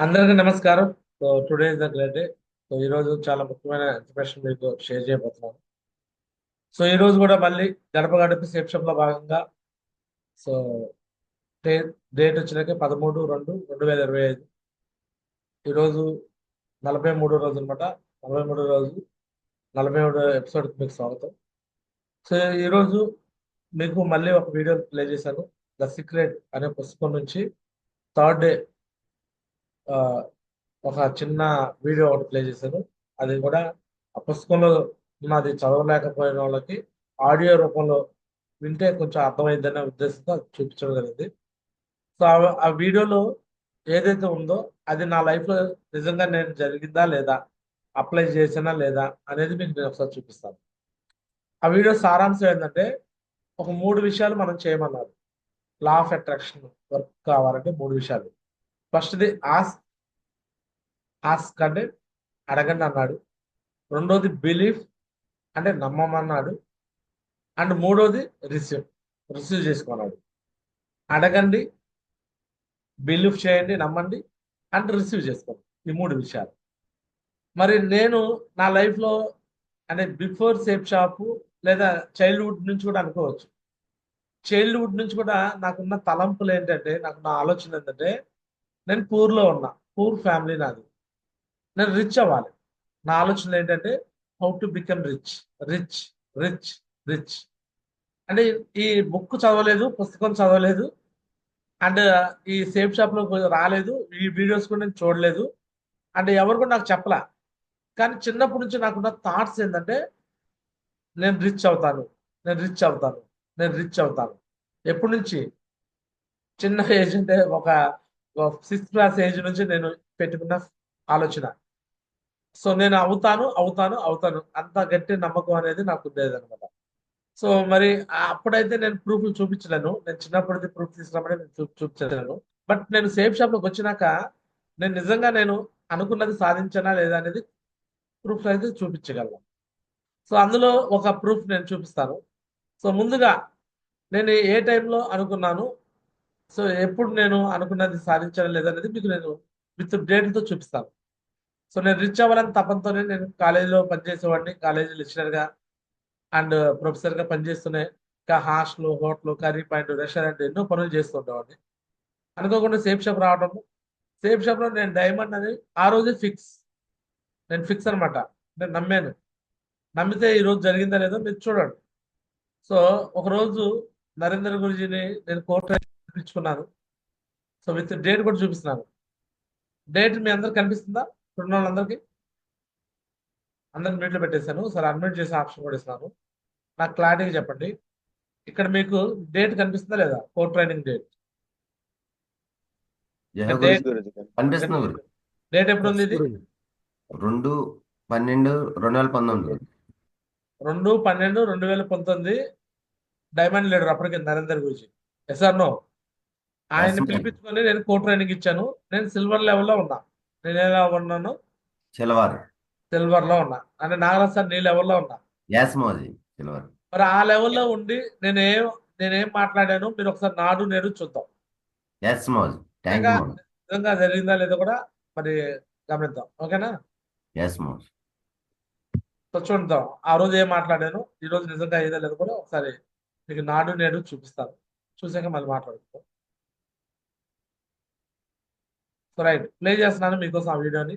అందరికీ నమస్కారం. So today is the great day so ఈరోజు చాలా ముఖ్యమైన ఇన్ఫర్మేషన్ మీకు షేర్ చేయబోతున్నాను. సో ఈరోజు కూడా మళ్ళీ గడప గడప శిక్షంలో భాగంగా సో డే- డేట్ వచ్చినాక పదమూడు రెండు రెండు వేల ఇరవై ఐదు. ఈరోజు నలభై మూడో రోజు అనమాట నలభై మూడో రోజు నలభై మూడో ఎపిసోడ్కి మీకు స్వాగతం. సో ఈరోజు మీకు మళ్ళీ ఒక వీడియో ప్లే చేశాను. ద సీక్రెట్ అనే పుస్తకం నుంచి థర్డ్ డే ఒక చిన్న వీడియో ఒకటి ప్లే చేశాను. అది కూడా ఆ పుస్తకంలో ఉన్నది చదవలేకపోయిన వాళ్ళకి ఆడియో రూపంలో వింటే కొంచెం అర్థమైందనే ఉద్దేశంతో అది చూపించడం జరిగింది. సో ఆ- ఆ వీడియోలో ఏదైతే ఉందో అది నా లైఫ్లో నిజంగా నేను జరిగిందా లేదా అప్లై చేసినా లేదా అనేది మీకు నేను ఒకసారి చూపిస్తాను. ఆ వీడియో సారాంశం ఏంటంటే ఒక మూడు విషయాలు మనం చేయమన్నారు. లా ఆఫ్ అట్రాక్షన్ వర్క్ కావాలంటే మూడు విషయాలు. ఫస్ట్ది ఆస్క్ ఆస్క్ అంటే అడగండి అన్నాడు. రెండోది బిలీఫ్ అంటే నమ్మమన్నాడు. అండ్ మూడోది రిసీవ్ రిసీవ్ చేసుకున్నాడు. అడగండి బిలీఫ్ చేయండి నమ్మండి అండ్ రిసీవ్ చేసుకోండి. ఈ మూడు విషయాలు. మరి నేను నా లైఫ్లో అంటే బిఫోర్ సేఫ్ షాపు లేదా చైల్డ్హుడ్ నుంచి కూడా అనుకోవచ్చు. చైల్డ్హుడ్ నుంచి కూడా నాకున్న తలంపులు ఏంటంటే నాకున్న ఆలోచన ఏంటంటే నేను పూర్లో ఉన్నా. పూర్ ఫ్యామిలీ నాది. నేను రిచ్ అవ్వాలి. నా ఆలోచన ఏంటంటే how to become rich. Rich rich rich. అంటే ఈ బుక్ చదవలేదు పుస్తకం చదవలేదు. అండ్ ఈ సేఫ్ షాప్లో రాలేదు. ఈ వీడియోస్ కూడా నేను చూడలేదు. అండ్ ఎవరు కూడా నాకు చెప్పలా. కానీ చిన్నప్పటి నుంచి నాకున్న థాట్స్ ఏంటంటే నేను రిచ్ అవుతాను. నేను రిచ్ అవుతాను. నేను రిచ్ అవుతాను. ఎప్పటి నుంచి? చిన్న ఏజ్ అంటే ఒక సిక్స్త్ క్లాస్ ఏజ్ నుంచి నేను పెట్టుకున్న ఆలోచన. సో నేను అవుతాను అవుతాను అవుతాను. అంత గట్టి నమ్మకం అనేది నాకు ఉండేది అనమాట సో మరి అప్పుడైతే నేను ప్రూఫ్లు చూపించలేను. నేను చిన్నప్పటిది ప్రూఫ్ తీసుకురామని నేను చూపించలేను. బట్ నేను సేఫ్ షాప్లోకి వచ్చినాక నేను నిజంగా నేను అనుకున్నది సాధించనా లేదా అనేది ప్రూఫ్ అయితే చూపించగలను. సో అందులో ఒక ప్రూఫ్ నేను చూపిస్తాను. సో ముందుగా నేను ఏ టైంలో అనుకున్నాను? సో ఎప్పుడు నేను అనుకున్నది సాధించడం లేదనేది మీకు నేను విత్ డేట్తో చూపిస్తాను. సో నేను రిచ్ అవ్వాలని తపంతోనే నేను కాలేజీలో పనిచేసేవాడిని. కాలేజీ లెక్చరర్గా అండ్ ప్రొఫెసర్గా పనిచేస్తూనే ఇంకా hostel hotel curry point restaurant ఎన్నో పనులు చేస్తుండేవాడిని అనుకోకుండా సేఫ్ షాప్ రావడం సేఫ్ షాప్లో నేను డైమండ్ అని ఆ రోజే ఫిక్స్. నేను ఫిక్స్ అనమాట నేను నమ్మాను. నమ్మితే ఈ రోజు జరిగిందా లేదో మీరు చూడండి. సో ఒకరోజు నరేంద్ర గురుజీని నేను కోర్టు పిలుచుకున్నాను సో విత్ డేట్ కూడా చూపిస్తున్నాను డేట్ మీ అందరికి కనిపిస్తుందా? ఉన్న వాళ్ళందరికీ అందరిని మీట్లో పెట్టేశాను. సరే అన్మ్యూట్ చేసే ఆప్షన్ కూడా ఇస్తున్నాను నాకు క్లారిటీగా చెప్పండి. ఇక్కడ మీకు డేట్ కనిపిస్తుందా లేదా? కోర్ట్ ట్రైనింగ్ డేట్ డేట్ ఎప్పుడు ఉంది ఇది? రెండు పన్నెండు రెండు వేల పంతొమ్మిది. రెండు పన్నెండు రెండు వేల పంతొమ్మిది. డైమండ్ లీడర్ అప్పటికి నరేందర్ గురించి ఎస్ ఆర్ నో ma'am. పిలిపించుకొని నేను కోర్ట్ ట్రైనింగ్ ఇచ్చాను. నేను సిల్వర్ లెవెల్లో ఉన్నా. నేను ఎలా ఉన్నాను? సిల్వర్. సిల్వర్లో ఉన్నా. అంటే నాగరాజ్ సార్ నీ లెవెల్లో ఉన్నా. సిల్వర్. మరి ఆ లెవెల్లో ఉండి నేనేం నేనేం మాట్లాడాను? మీరు ఒకసారి నాడు నేడు చూద్దాం. నిజంగా జరిగిందా లేదో కూడా మరి గమనిద్దాం. ఓకేనా? సో చూద్దాం. ఆ రోజు ఏం మాట్లాడాను? ఈ రోజు నిజంగా అయ్యేదా లేదో కూడా ఒకసారి మీకు నాడు నేడు చూపిస్తాను. చూసాక మళ్ళీ మాట్లాడుకుందాం. సో రైట్ ప్లే చేస్తున్నాను మీకోసం ఆ వీడియోని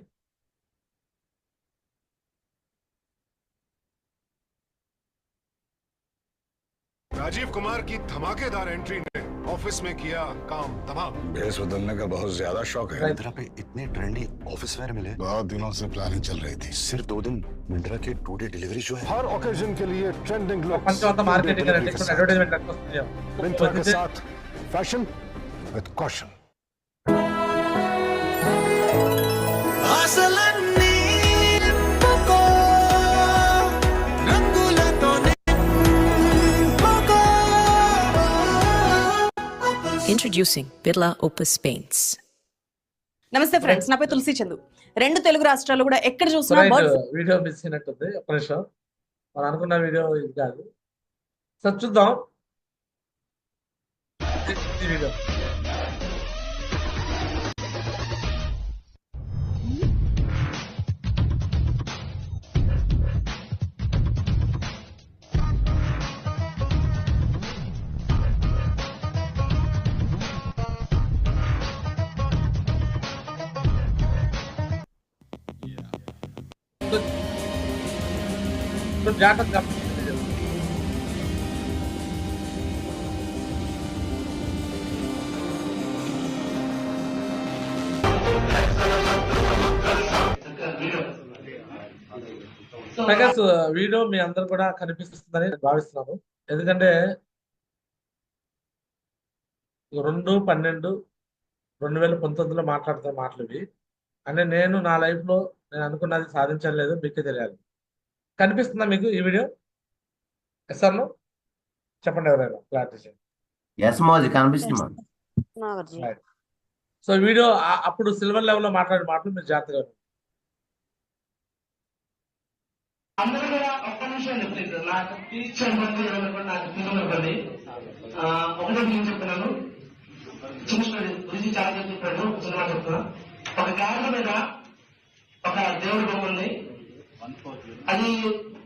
राजीव कुमार की धमाकेदार एंट्री ने ऑफिस में किया काम तमाम भेस बदलने का बहुत ज्यादा शौक है मिंत्रा पे इतने ट्रेंडी ऑफिस वेयर मिले बहुत दिनों से प्लानिंग चल रही थी सिर्फ दो दिन मिंत्रा के टू डे डिलीवरी जो है हर ओकेजन के लिए trending look పంచవంత marketing next advertisement వస్తుంది मिंत्रा के వచ్చింది. साथ fashion with caution Introducing Birla Opus Paints. నమస్తే ఫ్రెండ్స్ నా పేరు తులసి చందు. రెండు తెలుగు రాష్ట్రాలు కూడా ఎక్కడ చూసినా వీడియో మిస్ అయినట్టుంది. ఒక నిమిషం. మనం అనుకున్న వీడియో ఇది కాదు. సార్ చూద్దాం. సో జాగ్రత్తగా గమనించండి. వీడియో మీ అందరు కూడా కనిపిస్తుందని భావిస్తున్నాను ఎందుకంటే రెండు పన్నెండు రెండు వేల పంతొమ్మిదిలో మాట్లాడుతున్న మాటలు ఇవి అంటే నేను నా లైఫ్లో నేను అనుకున్నది సాధించలేదు మీకు తెలియాలి కనిపిస్తుందా మీకు ఈ వీడియో? ఎస్ అన్న చెప్పండి ఎవరైనా క్లారిటీ చేయండి ఎస్ మోజీ కనిపిస్తుంది. సో వీడియో అప్పుడు సిల్వర్ లెవెల్లో మాట్లాడే మాటలు మీరు జాగ్రత్తగా. అందరూ కూడా ఒక్క నిమిషం నాకు నాకు ఒకటే నేను చెప్తున్నాను. చిన్న స్టోరీ గురించి చాలా చెప్పి చెప్పాడు చెప్తున్నా. ఒక గాడిద మీద ఒక దేవుడి బొమ్మ ఉంది. అది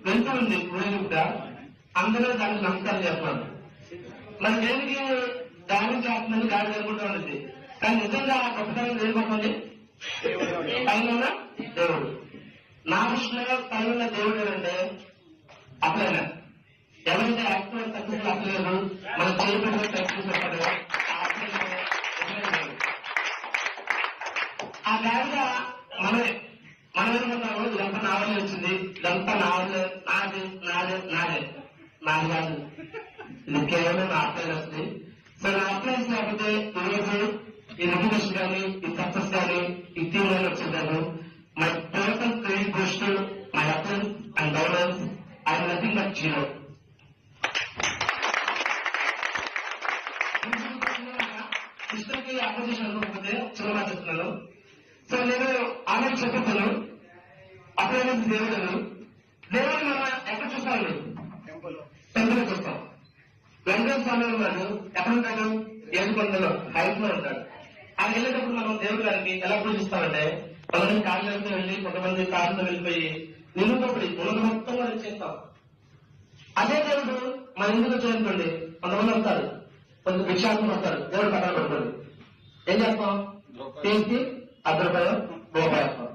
వెళ్తూ ఉంది ఊరేగుట అందరూ దానికి నమస్కారం చేస్తున్నారు మరి దేనికి దానం చేస్తుందని గాడి జరుగుతూ ఉంటుంది కానీ నిజంగా ఆ గొప్పతనం దేని గొప్ప ఉంది పైన దేవుడు. నా దృష్టిలో పైన దేవుడు అంటే అప్పుడైనా ఎవరైతే యాక్టివ్ సక్సెస్ అసలేదు మన చేయబడిన సక్సెస్ అవ్వడు ఆ గాడిద మనమే మనం రోజు ఇదంతా నావలే వచ్చింది. ఇదంతా నా వల్లే నాది నాదే నాదే. నాది కాదు. ఇది కేవలం నా అప్లైన్ వస్తుంది సో నా అప్లైన్స్ లేకపోతే ఈరోజు ఈ రెగ్యులేషన్ కానీ ఈ సక్సెస్ కానీ ఈ టీమ్ కానీ వచ్చిందాను my personal credit goes my uplines and governance I nothing but zero సిస్టమ్కి అపోజిషన్ అనుకోకపోతే చిన్న చెప్తున్నాను. సో నేను ఆల్రెడీ చెప్పేస్తాను అప్లైన్స్ దేవుడు దేవుడు మనం ఎక్కడ చూస్తాను టెంపుల్. చూస్తాం వెంకటేశ్వర స్వామి ఉన్నాడు ఎక్కడ ఉంటాడు ఏడుకొండలో హైట్లో ఉంటాడు ఆయన వెళ్ళేటప్పుడు మనం దేవుడి గారికి ఎలా పూజిస్తామంటే కొంతమంది కాళ్ళతో వెళ్ళి కొంతమంది కాళ్ళతో వెళ్ళిపోయి నిలుపడి ఉన్నత మొత్తం కూడా చేస్తాం. అదే దేవుడు మన ఇందులో చేరుకోండి కొంతమంది వస్తారు. కొంత భిక్షాంతం వస్తారు. దేవుడు పెట్టుకోండి ఏం చేస్తాం? అర్ధ రూపాయలు రూపాయలు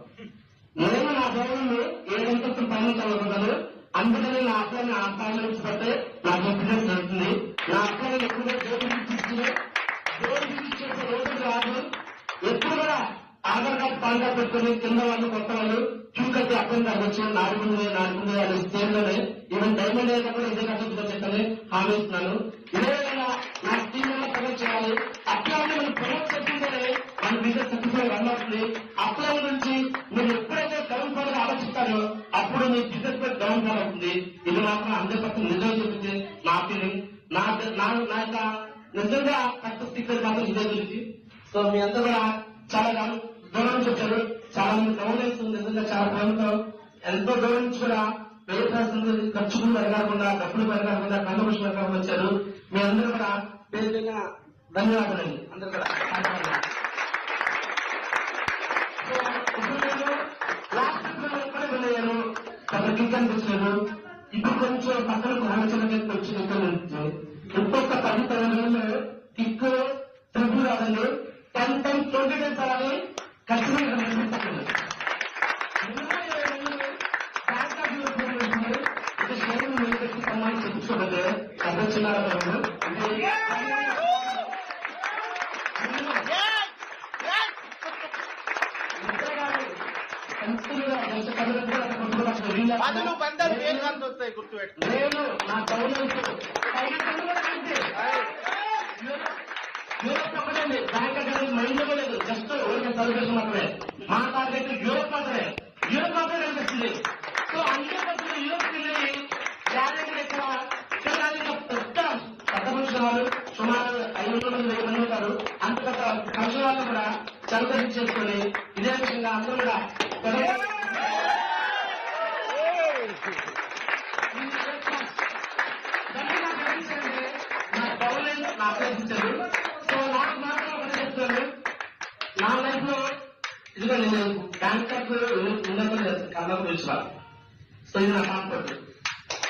నేను నా దేవుడిని ఏడంతస్తులు పైన చదువుకుంటాను అందుకని నా అక్కని ఆ స్థాయిలో నుంచి పడితే నా ఎప్పుడైనా జరుగుతుంది. నా అక్కని ఎప్పుడో దేవుడికి తీసుకునే దేవుడికి ఇచ్చేసే రోజు రాదు ఎప్పుడు కూడా ఆధార్ కార్డు పాన్ కార్డు పెట్టుకుని కింద వాళ్ళు కొత్త వాళ్ళు చూకట్టి అర్థం కావచ్చు నాలుగుంది నాలుగుంది అని స్టేజ్లోనే ఈవెన్ డైమండ్ అయినా కూడా ఇదే కష్టంతో చెప్పని హామీ ఇస్తున్నాను. ఇదే విధంగా నా స్టీమ్ ప్రమోట్ చేయాలి. అట్లా మనం ప్రమోట్ చేస్తుంటేనే మన బిజినెస్ సక్సెస్ రన్ అవుతుంది అప్లై నుంచి మీరు ఎప్పుడైతే డౌన్ ఫాల్గా ఆలోచిస్తారో అప్పుడు మీ బిజినెస్ పై డౌన్ ఫాల్ అవుతుంది ఇది మాత్రం హండ్రెడ్ పర్సెంట్ నిజం చెప్పింది నా ఫీలింగ్ నా నా యొక్క నిజంగా సక్సెస్ సీక్రెట్ మాత్రం ఇదే గురించి సో మీ అందరూ కూడా చాలా గమ- దూరం చెప్పారు. చాలా మంది గౌరవిస్తుంది నిజంగా చాలా ప్రేమతో ఎంతో దూరం నుంచి కూడా వేయాల్సింది ఖర్చులు పెరగకుండా డబ్బులు పెరగకుండా కంట్రిబ్యూషన్ పెరగకుండా వచ్చారు. మీ అందరూ కూడా పేరు ధన్యవాదాలండి. అందరూ కూడా. అక్కడ కిక్ అనిపించలేదు ఇప్పుడు కొంచెం పక్కన ఆలోచన వచ్చి ఇక్కడ నుంచి ఇంకొక పది తరగతుల్లో కిక్ ట్రిపుల్ రాదండి టెన్ టైమ్ ట్వంటీ డేస్ రావాలి ఖచ్చితంగా కనిపిస్తుంది చెప్పుకోబోతే పెద్ద చిన్న నేను నా గవర్నమెంట్ యూరోప్ ఒకటండి బ్యాంక్ అకౌంట్ మైండ్లో లేదు జస్ట్ ఊరికే సర్వీస్ మాత్రమే మా టార్గెట్ యూరోప్ మాత్రమే యూరోప్ మాత్రమే కనిపిస్తుంది సో అందుకే కొంచెం యూరోప్ వెళ్ళి గ్యారెంటీ ఎక్కువ కానీ ఇంకా పెద్ద పెద్ద మనుషుల వాళ్ళు సుమారు ఐదు వందల మంది వెయ్యి మంది ఉంటారు అంత పెద్ద మనుషుల వాళ్ళు కూడా సెలబ్రేషన్ చేసుకొని ఇదే విధంగా అందరూ కూడా పెద్ద- దాన్ని నాకు అనిపించింది, నా గవర్నమెంట్ నాకు అనిపించారు సో నాకు మాత్రం ఒకటి చెప్తాను నా లైఫ్లో ఇదిగో నేను బ్యాంక్ ఉన్నత కన్నా తెలుసు సో ఇది నా కాన్ఫర్ట్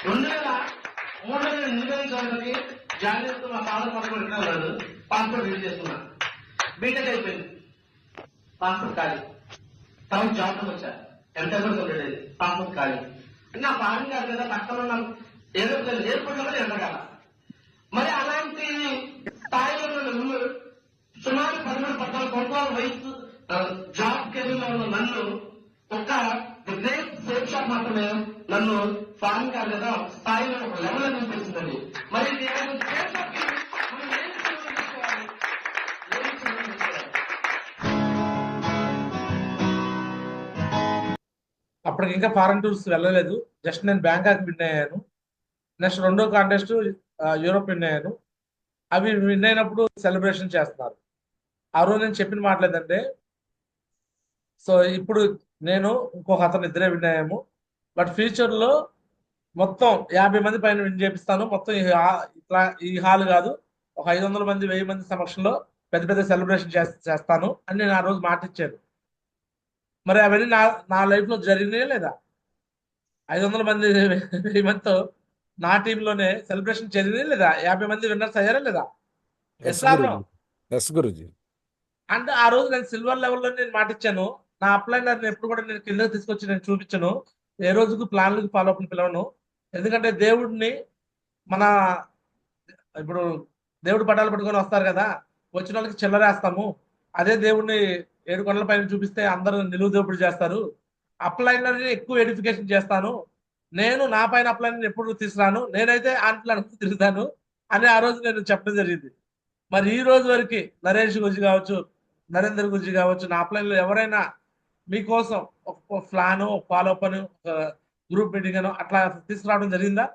రెండు వేల మూడు వేల నిర్వహించడానికి జాగ్రత్త మా ఫాదర్ పదకొండు ఇక్కడ ఉన్నాడు పాస్పోర్ట్ రిలీజ్ చేసుకున్నా. బీటెక్ అయిపోయింది. పాస్పోర్ట్ ఖాళీ. తర్వాత జాబ్ వచ్చా. ఎంత ఉండేది పాపం ఖాళీ. నా ఫారెన్ కాదు కదా పక్కన ఉన్నాం ఏదో ఎయిర్పోర్ట్లో ఎండగల మరి అలాంటి స్థాయిలో సుమారు పదమూడు పద్నాలుగు సంవత్సరాల వయసు జాబ్ కెరీర్లో ఉన్న నన్ను ఒక గ్రేట్ సేఫ్ షాప్ మాత్రమే? నన్ను ఫారెన్ కాదు లేదా స్థాయిలో ఒక లెవెల్ అనిపించిందండి మరి నేను షాప్ అప్పటికి ఇంకా ఫారెన్ టూర్స్ వెళ్ళలేదు. జస్ట్ నేను బ్యాంకాక్ విన్ అయ్యాను. నెక్స్ట్ రెండో కాంటెస్ట్ యూరోప్ విన్ అయ్యాను. అవి విన్ అయినప్పుడు సెలబ్రేషన్ చేస్తున్నారు. ఆ రోజు నేను చెప్పిన మాట లేదంటే సో ఇప్పుడు నేను ఇంకొక అతను ఇద్దరే విన్ అయ్యాము. బట్ ఫ్యూచర్లో మొత్తం యాభై మంది పైన విన్ చేపిస్తాను. మొత్తం ఇట్లా ఈ హాల్ కాదు. ఒక ఐదు వందల మంది వెయ్యి మంది సమక్షంలో పెద్ద పెద్ద సెలబ్రేషన్ చేస్తాను అని నేను ఆ రోజు మాట ఇచ్చాను మరి అవన్నీ నా నా లైఫ్లో జరిగినాయా లేదా? ఐదు వందల మంది వెయ్యి మందితో నా టీంలోనే సెలబ్రేషన్ జరిగినాయా లేదా? యాభై మంది విన్నర్స్ అయ్యారా లేదా? ఎస్ గురుజీ. అంటే ఆ రోజు నేను సిల్వర్ లెవెల్లో నేను మాట ఇచ్చాను. నా అప్లైనర్ ఎప్పుడు కూడా నేను కిందకి తీసుకొచ్చి నేను చూపించను. ఏ రోజుకు ప్లాన్లకు ఫాలో అప్ పిలవను. ఎందుకంటే దేవుడిని మన ఇప్పుడు దేవుడు పటాలు పట్టుకొని వస్తారు కదా వచ్చిన వాళ్ళకి చిల్లరేస్తాము అదే దేవుడిని ఏడు కొండల పైన చూపిస్తే అందరూ నిలువు దేవుడు చేస్తారు. అప్లైనర్ని ఎక్కువ ఎడిఫికేషన్ చేస్తాను. నేను నా పైన అప్లైనర్ ఎప్పుడు తీసుకురాను. నేనైతే ఆన్ అనుకుని తిరుగుతాను అని ఆ రోజు నేను చెప్పడం జరిగింది. మరి ఈ రోజు వరకు నరేష్ గురించి కావచ్చు నరేందర్ గురించి కావచ్చు నా అప్లైన్లో ఎవరైనా మీకోసం ఒక ప్లాన్ ఒక ఫాలో అప్ అని ఒక గ్రూప్ మీటింగ్ అనో అట్లా తీసుకురావడం జరిగిందా?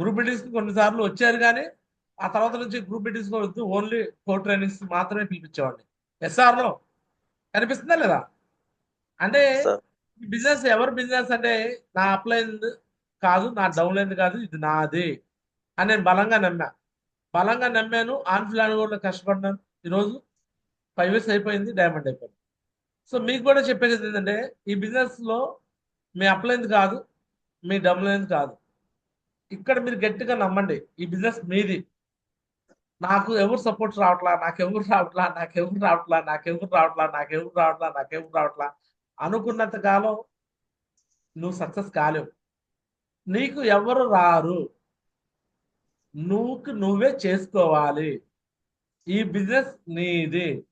గ్రూప్ మీటింగ్స్ కొన్నిసార్లు వచ్చారు కానీ ఆ తర్వాత నుంచి గ్రూప్ మీటింగ్స్ వద్దు ఓన్లీ ఫోర్ ట్రైనింగ్స్ మాత్రమే పిలిపించేవాడిని. ఎస్ఆర్లో కనిపిస్తుందా లేదా? అంటే బిజినెస్ ఎవరు బిజినెస్ అంటే నా అప్లైన్ కాదు నా డౌన్లైన్ కాదు ఇది నాది అని నేను బలంగా నమ్మా. బలంగా నమ్మాను ఆన్ ప్లాన్ కూడా కష్టపడినాను ఈరోజు ఫైవ్ ఇయర్స్ అయిపోయింది డైమండ్ అయిపోయింది. సో మీకు కూడా చెప్పేది ఏంటంటే ఈ బిజినెస్లో మీ అప్లైన్ కాదు మీ డబ్బులైంది కాదు. ఇక్కడ మీరు గట్టిగా నమ్మండి ఈ బిజినెస్ మీది. నాకు ఎవరు సపోర్ట్ రావట్లా నాకెవరు రావట్లా నాకెవరు రావట్లా నాకెవరు రావట్లా నాకెవరు రావట్లా నాకెవరు రావట్లా అనుకున్నంత కాలం నువ్వు సక్సెస్ కాలేవు. నీకు ఎవరు రారు నువ్వు నువ్వే చేసుకోవాలి. ఈ బిజినెస్ నీది.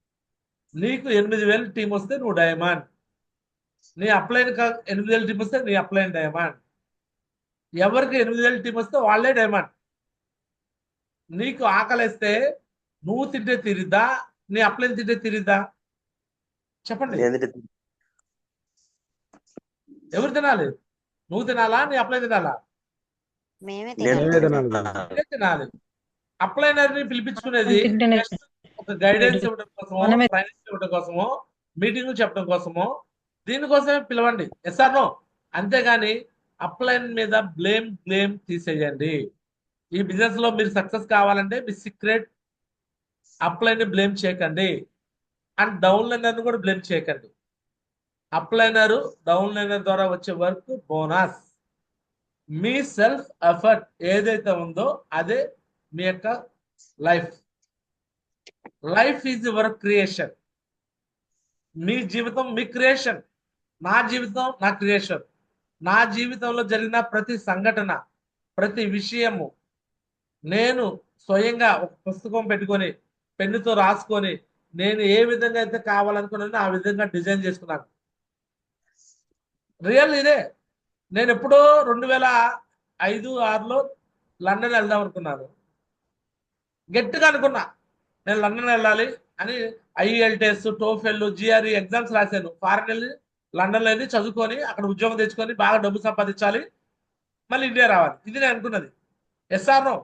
నీకు ఎనిమిది వేలు టీం వస్తే నువ్వు డైమండ్. నీ అప్లైన్ కా- ఎనిమిది వేలు టీం వస్తే నీ అప్లైన్ డైమండ్. ఎవరికి ఎనిమిది వేలు టీం వస్తే వాళ్ళే డైమండ్. నీకు ఆకలిస్తే నువ్వు తింటే తిరిద్దా నీ అప్లైన్ తింటే తిరిద్దా? చెప్పండి. ఎవరు తినాలి? నువ్వు తినాలా నీ అప్లైన్ తినాలా? తినాలి. అప్లైనర్ని పిలిపించుకునేది ఒక గైడెన్స్ ఇవ్వడం కోసమో ట్రైనింగ్ ఇవ్వడం కోసమో మీటింగ్ చెప్పడం కోసమో దీనికోసమే పిలవండి. ఎస్ఆర్ నో అంతేగాని అప్లైన్ మీద బ్లేమ్ బ్లేమ్ తీసేయండి. ఈ బిజినెస్లో మీరు సక్సెస్ కావాలంటే మీ సీక్రెట్ అప్లైన్ని బ్లేమ్ చేయకండి. అండ్ డౌన్ లైనర్ కూడా బ్లేమ్ చేయకండి. అప్లైనర్ డౌన్ లైనర్ ద్వారా వచ్చే వర్క్ బోనస్ మీ సెల్ఫ్ ఎఫర్ట్ ఏదైతే ఉందో అదే మీ యొక్క life life is your creation మీ జీవితం మీ క్రియేషన్ నా జీవితం నా క్రియేషన్ నా జీవితంలో జరిగిన ప్రతి సంఘటన ప్రతి విషయము నేను స్వయంగా ఒక పుస్తకం పెట్టుకొని పెన్నుతో రాసుకొని నేను ఏ విధంగా అయితే కావాలనుకున్నానో ఆ విధంగా డిజైన్ చేసుకున్నాను. రియల్ ఇదే. నేను ఎప్పుడో రెండు వేల ఐదు ఆరులో లండన్ వెళ్దాం అనుకున్నాను. గట్టిగా అనుకున్నా. నేను లండన్ వెళ్ళాలి అని ఐఎల్టీఎస్ టోఫెల్ జిఆర్ఈ ఎగ్జామ్స్ రాశాను. ఫారెన్ వెళ్ళి లండన్లో వెళ్ళి చదువుకొని అక్కడ ఉద్యోగం తెచ్చుకొని బాగా డబ్బు సంపాదించాలి. మళ్ళీ ఇండియా రావాలి. ఇది నేను అనుకున్నది. ఎస్ఆర్ఓ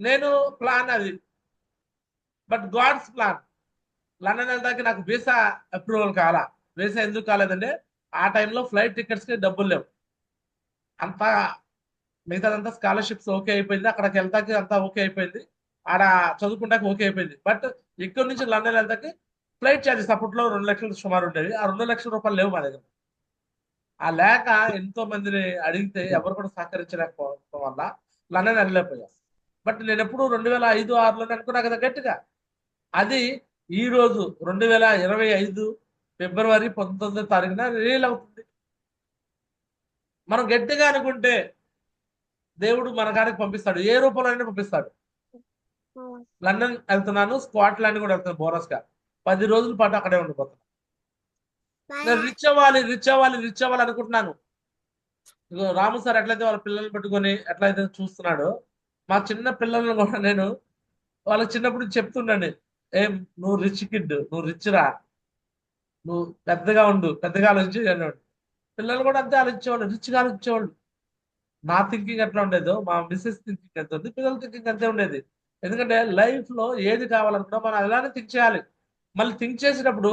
నేను ప్లాన్ అది. బట్ గాడ్స్ ప్లాన్ లండన్ వెళ్ళడానికి నాకు వీసా అప్రూవల్ కాలా? వీసా ఎందుకు కాలేదంటే ఆ టైంలో ఫ్లైట్ టికెట్స్కి డబ్బులు లేవు. అంతా మిగతాదంతా స్కాలర్షిప్స్ ఓకే అయిపోయింది. అక్కడికి వెళ్తాకి అంతా ఓకే అయిపోయింది. ఆడ చదువుకుంటాక ఓకే అయిపోయింది. బట్ ఇక్కడ నుంచి లండన్ వెళ్తాకి ఫ్లైట్ ఛార్జెస్ అప్పట్లో రెండు లక్షలు సుమారు ఉండేవి. ఆ రెండు లక్షల రూపాయలు లేవు మా దగ్గర. ఆ లేక ఎంతో మందిని అడిగితే ఎవరు కూడా సహకరించలేకపోవడం వల్ల లండన్ వెళ్ళలేకపోయా. బట్ నేను ఎప్పుడు రెండు వేల ఐదు ఆరులోనే అనుకున్నా కదా గట్టిగా. అది ఈ రోజు రెండు వేల ఇరవై ఐదు ఫిబ్రవరి పంతొమ్మిదో తారీఖున రిలీజ్ అవుతుంది. మనం గట్టిగా అనుకుంటే దేవుడు మన కాడికి పంపిస్తాడు. ఏ రూపంలో అయినా పంపిస్తాడు. లండన్ వెళ్తున్నాను స్కాట్లాండ్ కూడా వెళ్తున్నాను బోనస్గా పది రోజుల పాటు అక్కడే ఉండిపోతాను నేను రిచ్ అవ్వాలి రిచ్ అవ్వాలి రిచ్ అవ్వాలి అనుకుంటున్నాను. ఇగో రాము సార్ ఎట్లయితే వాళ్ళ పిల్లల్ని పెట్టుకొని ఎట్లయితే చూస్తున్నాడో మా చిన్న పిల్లలను కూడా నేను వాళ్ళకి చిన్నప్పుడు చెప్తుండండి ఏం నువ్వు రిచ్ కిడ్ నువ్వు రిచ్ రా. నువ్వు పెద్దగా ఉండు పెద్దగా ఆలోచించి అనేవాడు పిల్లలు కూడా అంతే ఆలోచించేవాళ్ళు రిచ్గా ఆలోచించేవాళ్ళు. నా థింకింగ్ ఎట్లా ఉండేదో మా మిస్సెస్ థింకింగ్ ఎంత ఉంది పిల్లల థింకింగ్ అంతే ఉండేది. ఎందుకంటే లైఫ్లో ఏది కావాలనుకున్నా మనం అలానే థింక్ చేయాలి. మళ్ళీ థింక్ చేసేటప్పుడు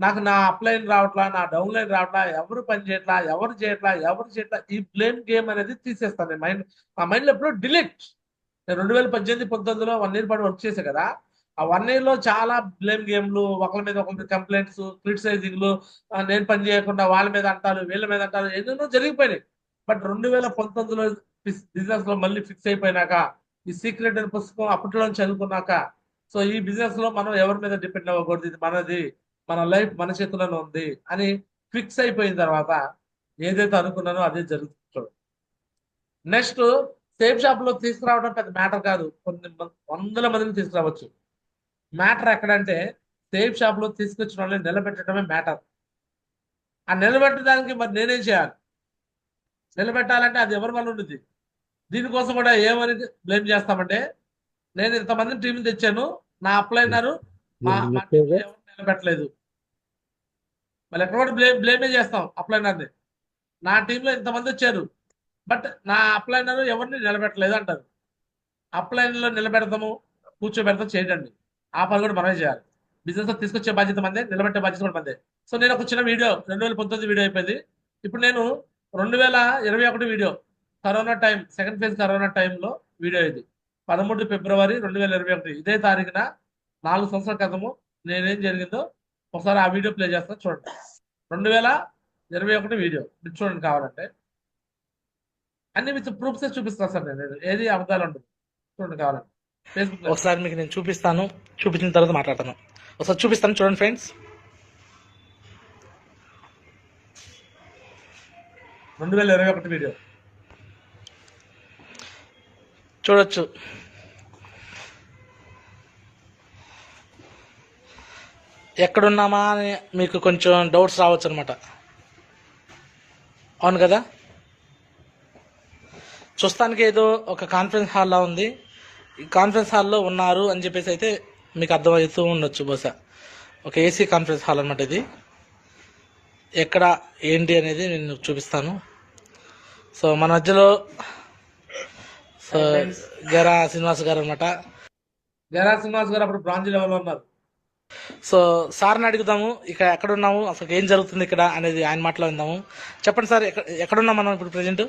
నాకు నా అప్లైన్ రావట్లా నా డౌన్ లైన్ రావట్లా ఎవరు పని చేయట్లా ఎవరు చేయట్లా ఎవరు చేయట్లా ఈ బ్లేమ్ గేమ్ అనేది తీసేస్తాను. నేను మైండ్ ఆ మైండ్లో ఎప్పుడో డిలీట్ నేను రెండు వేల పద్దెనిమిది పంతొమ్మిదిలో వన్ ఇయర్ పాటు వర్క్ చేసే కదా. ఆ వన్ ఇయర్లో చాలా బ్లేమ్ గేమ్లు ఒకరి మీద ఒకరి మీద కంప్లైంట్స్ క్రిటిసైజింగ్లు నేను పని చేయకుండా వాళ్ళ మీద అంటారు వీళ్ళ మీద అంటారు ఎన్నెన్నో జరిగిపోయినాయి. బట్ రెండు వేల పంతొమ్మిదిలో బిజినెస్లో మళ్ళీ ఫిక్స్ అయిపోయినాక ఈ సీక్రెట్ అనే పుస్తకం అప్పట్లో చదువుకున్నాక. సో ఈ బిజినెస్లో మనం ఎవరి మీద డిపెండ్ అవ్వకూడదు. ఇది మనది మన లైఫ్ మన చేతుల్లోనే ఉంది అని ఫిక్స్ అయిపోయిన తర్వాత ఏదైతే అనుకున్నానో అదే జరుగుతుంది. నెక్స్ట్ సేఫ్ షాప్లో తీసుకురావడం పెద్ద మ్యాటర్ కాదు. కొన్ని వందల మందిని తీసుకురావచ్చు. మ్యాటర్ ఎక్కడంటే సేఫ్ షాప్లో తీసుకొచ్చిన వాళ్ళని నిలబెట్టడమే మ్యాటర్ ఆ నిలబెట్టడానికి మరి నేనేం చేయాలి? నిలబెట్టాలంటే అది ఎవరి వల్ల ఉంటుంది దీనికోసం కూడా ఏమని బ్లేమ్ చేస్తామంటే నేను ఇంతమందిని టీం తెచ్చాను నా అప్లైనర్ నిలబెట్టలేదు. మళ్ళీ ఎక్కడ కూడా బ్లేమ్ బ్లేమే చేస్తాం అప్లైనర్ని. నా టీంలో ఇంతమంది వచ్చారు బట్ నా అప్లైనర్ ఎవరిని నిలబెట్టలేదు అంటారు. అప్లైన్లో నిలబెడతాము కూర్చోబెడతాం చేయండి. ఆ పని కూడా మనమే చేయాలి. బిజినెస్ తీసుకొచ్చే బాధ్యత మందే నిలబెట్టే బాధ్యత కూడా మందే. సో నేను ఒక చిన్న వీడియో రెండు వేల పంతొమ్మిది వీడియో అయిపోయింది. ఇప్పుడు నేను రెండు వేల ఇరవై ఒకటి video corona time second phase corona టైంలో వీడియో ఇది. పదమూడు ఫిబ్రవరి రెండు వేల ఇరవై ఒకటి ఇదే తారీఖున నాలుగు సంవత్సరాల క్రితము నేనేం జరిగిందో ఒకసారి ఆ వీడియో ప్లే చేస్తాను చూడండి. రెండు వేల ఇరవై ఒకటి వీడియో. మీరు చూడండి కావాలంటే. అన్ని విత్ ప్రూఫ్స్ చూపిస్తాను సార్ నేను. ఏది అబద్ధాలు ఉండదు చూడండి కావాలంటే. ఫేస్బుక్ ఒకసారి మీకు నేను చూపిస్తాను. చూపించిన తర్వాత మాట్లాడతాను. ఒకసారి చూపిస్తాను చూడండి ఫ్రెండ్స్. రెండు వేల ఇరవై ఒకటి వీడియో. చూడొచ్చు. ఎక్కడున్నామా అని మీకు కొంచెం డౌట్స్ రావచ్చు అనమాట అవును కదా? చూస్తానికి ఏదో ఒక కాన్ఫరెన్స్ హాల్లో ఉంది. ఈ కాన్ఫరెన్స్ హాల్లో ఉన్నారు అని చెప్పేసి అయితే మీకు అర్థమవుతూ ఉండొచ్చు బహుశా. ఒక ఏసీ కాన్ఫరెన్స్ హాల్ అనమాట ఇది. ఎక్కడ ఏంటి అనేది నేను చూపిస్తాను. సో మన మధ్యలో సో గెరా శ్రీనివాస్ గారు అనమాట జయరా శ్రీనివాస్ గారు అప్పుడు బ్రాంచ్ లెవెల్ ఉన్నారు. సో సార్ని అడుగుదాము. ఇక ఎక్కడున్నాము? అసలు ఏం జరుగుతుంది ఇక్కడ అనేది ఆయన మాటలో విందాము. చెప్పండి సార్ ఎక్కడ ఎక్కడున్నాం మనం ఇప్పుడు ప్రజెంట్?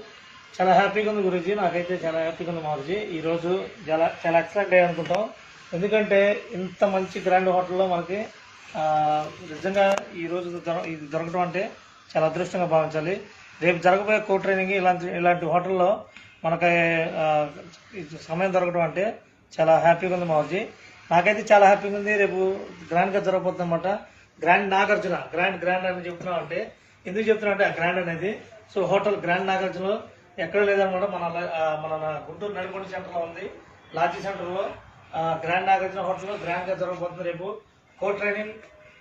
చాలా హ్యాపీగా ఉంది గురుజీ. నాకైతే చాలా హ్యాపీగా ఉంది మారుజీ ఈ రోజు చాలా చాలా ఎక్సలెంట్ డే అనుకుంటాం. ఎందుకంటే ఇంత మంచి గ్రాండ్ హోటల్లో మనకి నిజంగా ఈ రోజు ఇది దొరకడం అంటే చాలా అదృష్టంగా భావించాలి. రేపు జరగబోయే కో ట్రైనింగ్ ఇలాంటి ఇలాంటి హోటల్లో మనకి సమయం దొరకడం అంటే చాలా హ్యాపీగా ఉంది మావజీ. నాకైతే చాలా హ్యాపీగా ఉంది. రేపు గ్రాండ్గా జరగబోతుంది అనమాట గ్రాండ్ నాగార్జున గ్రాండ్ గ్రాండ్ అని చెప్తున్నాం అంటే ఎందుకు చెప్తున్నా అంటే ఆ గ్రాండ్ అనేది సో హోటల్ గ్రాండ్ నాగార్జునలో ఎక్కడ లేదనమాట మన మన గుంటూరు నడిగొండ సెంటర్లో ఉంది. లాజీ సెంటర్లో గ్రాండ్ నాగార్జున హోటల్లో గ్రాండ్గా జరగబోతుంది రేపు. కో ట్రైనింగ్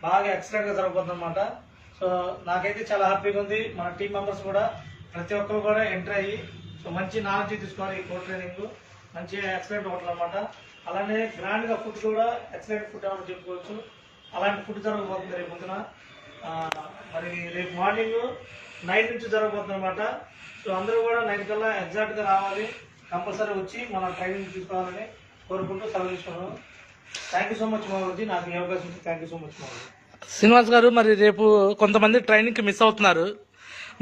బాగా ఎక్సలెంట్గా జరగబోతుంది అనమాట సో నాకైతే చాలా హ్యాపీగా ఉంది. మన టీం మెంబర్స్ కూడా ప్రతి ఒక్కరు కూడా ఎంటర్ అయ్యి సో మంచి నాలెడ్జ్ తీసుకోవాలి ఈ కో ట్రైనింగ్ మంచి ఎక్సలెంట్ హోటల్ అనమాట అలానే గ్రాండ్గా ఫుడ్ కూడా ఎక్సలెంట్ ఫుడ్ అని చెప్పుకోవచ్చు. అలాంటి ఫుడ్ జరగబోతుంది రేపు పొద్దున. మరి రేపు మార్నింగ్ నైన్ నుంచి జరగబోతుంది అనమాట సో అందరూ కూడా నైన్ కల్లా ఎగ్జాక్ట్గా రావాలి. కంపల్సరీ వచ్చి మన ట్రైనింగ్ తీసుకోవాలని కోరుకుంటూ సెలవు తీసుకున్నాను. థ్యాంక్ యూ సో మచ్ మామూజీ నాకు ఈ అవకాశం ఇచ్చి థ్యాంక్ యూ సో మచ్ మామూలు శ్రీనివాస్ గారు మరి రేపు కొంతమంది ట్రైనింగ్కి మిస్ అవుతున్నారు.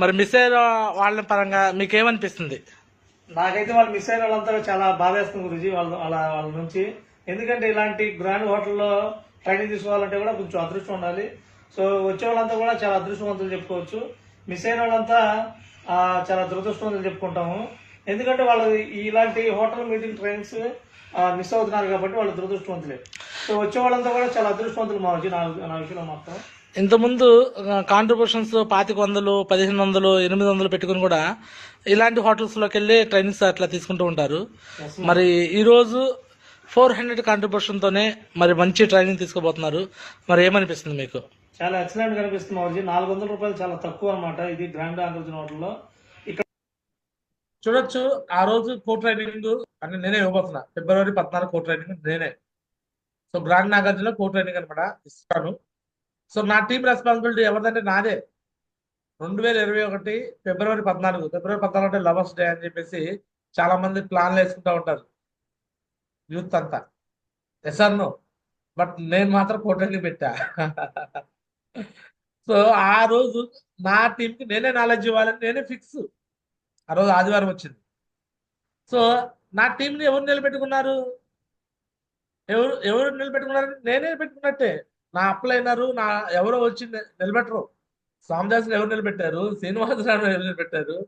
మరి మిస్ అయిన వాళ్ళ పరంగా మీకేమనిపిస్తుంది? నాకైతే వాళ్ళు మిస్ అయిన వాళ్ళంతా చాలా బాధేస్తుంది గురుజీ వాళ్ళ వాళ్ళ వాళ్ళ నుంచి. ఎందుకంటే ఇలాంటి గ్రాండ్ హోటల్లో ట్రైనింగ్ తీసుకోవాలంటే కూడా కొంచెం అదృష్టం ఉండాలి. సో వచ్చే వాళ్ళంతా కూడా చాలా అదృష్టవంతులు చెప్పుకోవచ్చు. మిస్ అయిన వాళ్ళంతా చాలా దురదృష్టవంతులు చెప్పుకుంటాము. ఎందుకంటే వాళ్ళు ఇలాంటి హోటల్ మీటింగ్ ట్రైనింగ్స్ మిస్ అవుతున్నారు కాబట్టి వాళ్ళు దురదృష్టవంతులే. సో వచ్చే వాళ్ళంతా కూడా చాలా అదృష్టవంతులు మా నా నా విషయంలో మాత్రం. ఇంతకుముందు కాంట్రిబ్యూషన్స్ పాతిక వందలు పదిహేను వందలు ఎనిమిది వందలు పెట్టుకుని కూడా ఇలాంటి హోటల్స్లోకి వెళ్ళి ట్రైనింగ్స్ అట్లా తీసుకుంటూ ఉంటారు. మరి ఈరోజు ఫోర్ హండ్రెడ్ కాంట్రిబ్యూషన్తోనే మరి మంచి ట్రైనింగ్ తీసుకోబోతున్నారు. మరి ఏమనిపిస్తుంది మీకు? చాలా ఎక్సలెంట్ కనిపిస్తుంది మామూలు నాలుగు వందల రూపాయలు చాలా తక్కువ అనమాట ఇది గ్రాండ్ ఆంధ్రజన్ హోటల్లో చూడొచ్చు ఆ రోజు కో ట్రైనింగ్ అంటే నేనే ఇవ్వబోతున్నా. ఫిబ్రవరి పద్నాలుగు కో ట్రైనింగ్ నేనే. So grand Nagarjuna co training అనమాట ఇస్తాను. సో నా టీం రెస్పాన్సిబిలిటీ ఎవరిదంటే నాదే. రెండు వేల ఇరవై ఒకటి ఫిబ్రవరి పద్నాలుగు. ఫిబ్రవరి పద్నాలుగు అంటే లవర్స్ డే అని చెప్పేసి చాలా మంది ప్లాన్లు వేసుకుంటూ ఉంటారు. యూత్ అంతా. ఎస్ ఆర్ నో బట్ నేను మాత్రం కోటల్ని పెట్టా. సో ఆ రోజు నా టీంకి నేనే నాలెడ్జ్ ఇవ్వాలని నేనే ఫిక్స్ ఆ రోజు ఆదివారం వచ్చింది. సో నా టీంని ఎవరు నిలబెట్టుకున్నారు? ఎవరు ఎవరు నిలబెట్టుకున్నారు నేనే పెట్టుకున్నట్టే. నా అప్లైనరు నా ఎవరో వచ్చి నిలబెట్టరు. స్వామిదాసుని ఎవరు నిలబెట్టారు? శ్రీనివాసరావు ఎవరు నిలబెట్టారు?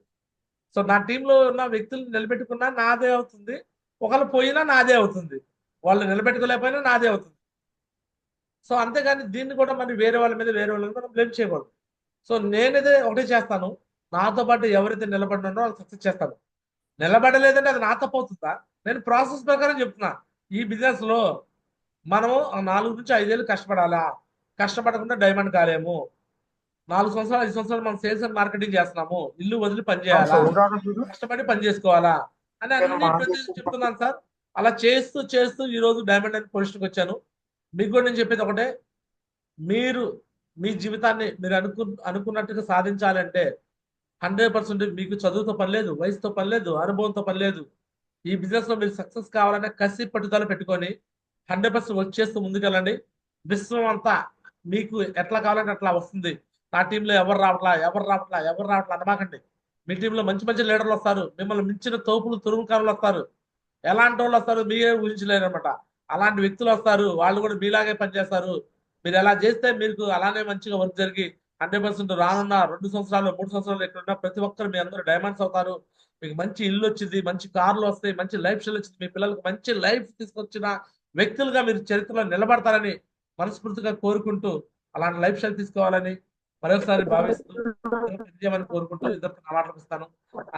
సో నా టీంలో ఉన్న వ్యక్తులు నిలబెట్టుకున్నా నాదే అవుతుంది. ఒకళ్ళు పోయినా నాదే అవుతుంది. వాళ్ళు నిలబెట్టుకోలేకపోయినా నాదే అవుతుంది. సో అంతేగాని దీన్ని కూడా మరి వేరే వాళ్ళ మీద వేరే వాళ్ళ మీద మనం బ్లేమ్ చేయకూడదు. సో నేనైతే ఒకటే చేస్తాను. నాతో పాటు ఎవరైతే నిలబడినారో వాళ్ళు సక్సెస్ చేస్తాను. నిలబడలేదంటే అది నా పోతుందా నేను ప్రాసెస్ ప్రకారం చెప్తున్నా. ఈ బిజినెస్లో మనము నాలుగు నుంచి ఐదేళ్ళు కష్టపడాలా? కష్టపడకుండా డైమండ్ కాలేము. నాలుగు సంవత్సరాలు ఐదు సంవత్సరాలు మనం సేల్స్ అండ్ మార్కెటింగ్ చేస్తున్నాము. ఇల్లు వదిలి పని చేయాలా? కష్టపడి పని చేసుకోవాలా? అని అన్ని చెప్తున్నాను సార్. అలా చేస్తూ చేస్తూ ఈ రోజు డైమండ్ అని పొజిషన్కి వచ్చాను. మీకు కూడా నేను చెప్పేది ఒకటే. మీరు మీ జీవితాన్ని మీరు అనుకు అనుకున్నట్టుగా సాధించాలంటే హండ్రెడ్ పర్సెంట్ మీకు చదువుతో పని లేదు వయసుతో పని లేదు అనుభవంతో పని లేదు. ఈ బిజినెస్లో మీరు సక్సెస్ కావాలనే కసి పట్టుదల పెట్టుకొని హండ్రెడ్ పర్సెంట్ వర్క్ చేస్తూ ముందుకెళ్ళండి. విశ్వం అంతా మీకు ఎట్లా కావాలంటే అట్లా వస్తుంది. నా టీంలో ఎవరు రావట్లా ఎవరు రావట్లా ఎవరు రావట్లా అనమాకండి మీ టీంలో మంచి మంచి లీడర్లు వస్తారు. మిమ్మల్ని మించిన తోపులు తురుముకారులు వస్తారు. ఎలాంటి వాళ్ళు వస్తారు మీరే ఊహించలేరనమాట అలాంటి వ్యక్తులు వస్తారు. వాళ్ళు కూడా మీలాగే పనిచేస్తారు. మీరు ఎలా చేస్తే మీకు అలానే మంచిగా వర్క్ జరిగి హండ్రెడ్ పర్సెంట్ రానున్న రెండు సంవత్సరాలు మూడు సంవత్సరాలు ఎక్కడున్నా ప్రతి ఒక్కరు మీ అందరూ డైమండ్స్ అవుతారు. మీకు మంచి ఇల్లు వచ్చింది మంచి కార్లు వస్తాయి మంచి లైఫ్ స్టైల్ వచ్చింది. మీ పిల్లలకు మంచి లైఫ్ తీసుకొచ్చిన వ్యక్తులుగా మీరు చరిత్రలో నిలబడతారని మనస్ఫూర్తిగా కోరుకుంటూ అలాంటి లైఫ్ స్టైల్ తీసుకోవాలని మరొకసారి భావిస్తూ కోరుకుంటూ ఇద్దరు నా మాటలకు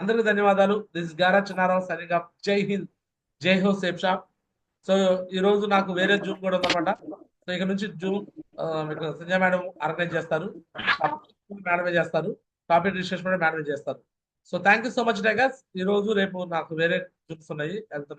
అందరికీ ధన్యవాదాలు. దిస్ గారా చిన్నారావు సరిగా జై హింద్ జై హో సేఫ్ షాప్ సో ఈ రోజు నాకు వేరే జూమ్ కూడా ఉందన్నమాట. సో ఇక నుంచి జూమ్ మీకు సంజయ్ మేడం ఆర్గనైజ్ చేస్తారు. మేడమే చేస్తారు? టాపిక్ రిజిస్ట్రేషన్ కూడా మేడమే చేస్తారు? So thank you so much tigers ఈ రోజు రేపు నాకు వేరే జూమ్స్ ఉన్నాయి. వెళ్తున్నా.